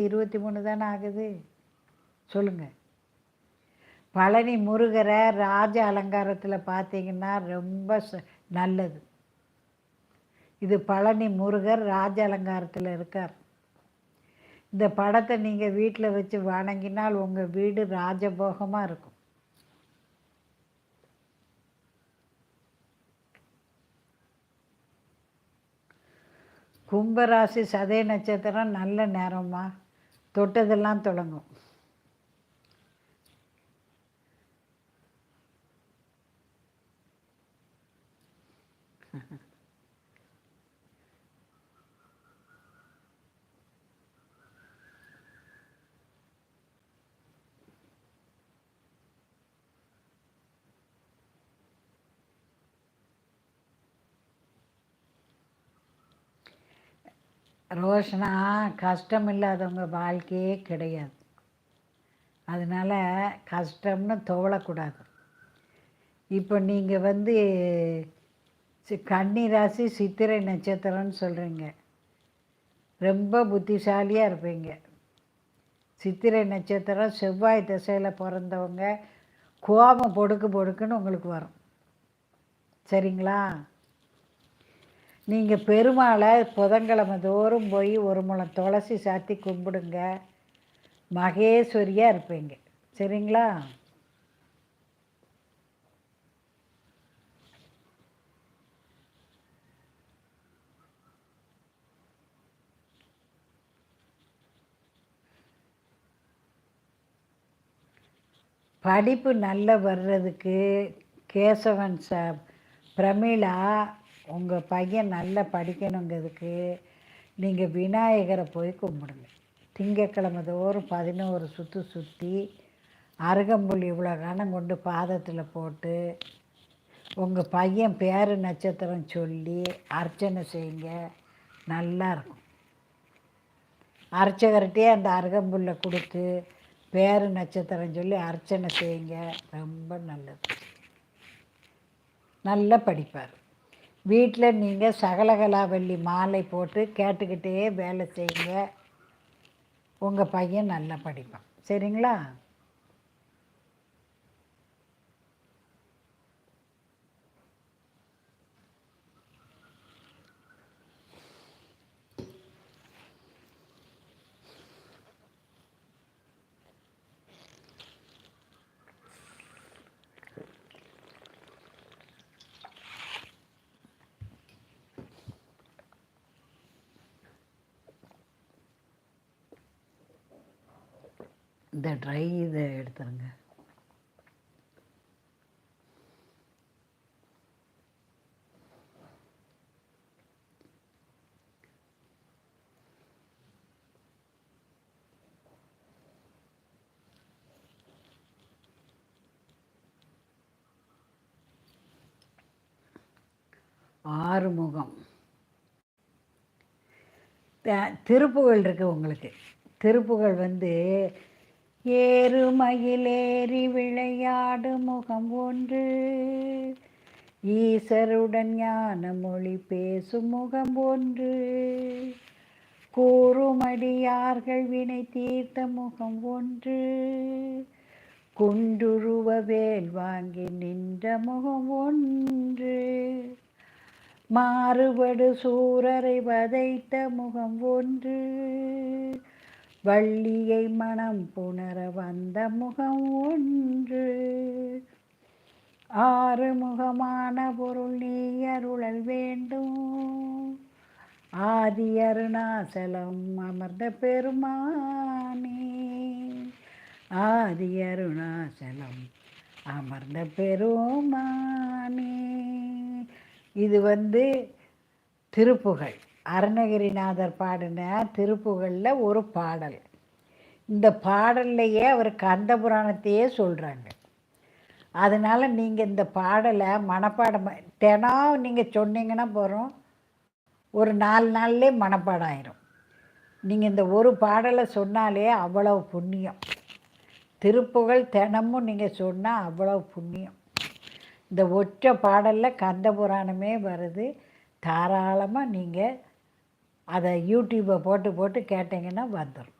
இருபத்தி மூணு தானே ஆகுது? சொல்லுங்கள் பழனி முருகரை ராஜ அலங்காரத்தில் பார்த்தீங்கன்னா ரொம்ப ச- நல்லது. இது பழனி முருகர் ராஜ அலங்காரத்தில் இருக்கார். இந்த படத்தை நீங்கள் வீட்டில் வச்சு வணங்கினால் உங்கள் வீடு ராஜபோகமாக இருக்கும். கும்பராசி சதய நட்சத்திரம் நல்ல நேரமாக தொட்டதெல்லாம் தொடங்கும். ரோஷனா கஷ்டம் இல்லாதவங்க வாழ்க்கையே கிடையாது. அதனால் கஷ்டம்னு துவளக்கூடாது இப்போ நீங்கள் வந்து சி- கன்னி ராசி சித்திரை நட்சத்திரம்னு சொல்கிறீங்க ரொம்ப புத்திசாலியாக இருப்பீங்க. சித்திரை நட்சத்திரம் செவ்வாய் திசையில் பிறந்தவங்க கோபம் பொடுக்கு பொடுக்குன்னு உங்களுக்கு வரும். சரிங்களா? நீங்கள் பெருமாளை புதன்கிழமை தோறும் போய் ஒரு முளம் துளசி சாத்தி கும்பிடுங்க. மகேஸ்வரியாக இருப்பீங்க. சரிங்களா? படிப்பு நல்லா வர்றதுக்கு கேசவன் சார் பிரமிளா உங்கள் பையன் நல்லா படிக்கணுங்கிறதுக்கு நீங்கள் விநாயகரை போய் கும்பிடுங்க. திங்கக்கிழமை தோறும் பதினோரு சுற்று சுற்றி அருகம்புல் இவ்வளோ கணம் கொண்டு பாதத்தில் போட்டு உங்கள் பையன் பேரு நட்சத்திரம் சொல்லி அர்ச்சனை செய்யுங்க. நல்லா இருக்கும். அர்ச்சகர்கிட்டே அந்த அருகம்புல்லை கொடுத்து பேரு நட்சத்திரம் சொல்லி அர்ச்சனை செய்யுங்க. ரொம்ப நல்லது. நல்லா படிப்பார். வீட்டில் நீங்கள் சகலகலாவல்லி மாலை போட்டு கேட்டுக்கிட்டே வேலை செய்யுங்க. உங்கள் பையன் நல்லா படிப்பான். சரிங்களா? இந்த ட்ரை இதை எடுத்துருங்க. ஆறுமுகம். திருப்புகழ் இருக்கு உங்களுக்கு. திருப்புகழ் வந்து ஏறுமயிலேறி விளையாடு முகம் ஒன்று. ஈசருடன் ஞான மொழி பேசும் முகம் ஒன்று. கூறுமடியார்கள் வினை தீர்த்த முகம் ஒன்று. குண்டுருவ வேல் வாங்கி நின்ற முகம் ஒன்று. மாறுபடு சூரரை வதைத்த முகம் ஒன்று. வள்ளியை மனம் புணர வந்த முகம் ஒன்று. ஆறு முகமான பொருள் நீ அருளல் வேண்டும். ஆதி அருணாசலம் அமர்ந்த பெருமானே. ஆதி அருணாசலம் அமர்ந்த பெருமானே. இது வந்து திருப்புகழ். அருணகிரிநாதர் பாடின திருப்புகழில் ஒரு பாடல். இந்த பாடல்லையே அவர் கந்த புராணத்தையே சொல்கிறாங்க அதனால் நீங்கள் இந்த பாடலை மனப்பாடம் தினம் நீங்கள் சொன்னீங்கன்னா போகிறோம் ஒரு நாலு நாள்லேயே மனப்பாடம் ஆயிரும் நீங்கள் இந்த ஒரு பாடலை சொன்னாலே அவ்வளவு புண்ணியம். திருப்புகழ் தினமும் நீங்கள் சொன்னால் அவ்வளவு புண்ணியம். இந்த ஒற்றை பாடலில் கந்த புராணமே வருது. தாராளமாக நீங்கள் அதை யூடியூப்பை போட்டு போட்டு கேட்டிங்கன்னா வந்துடும்.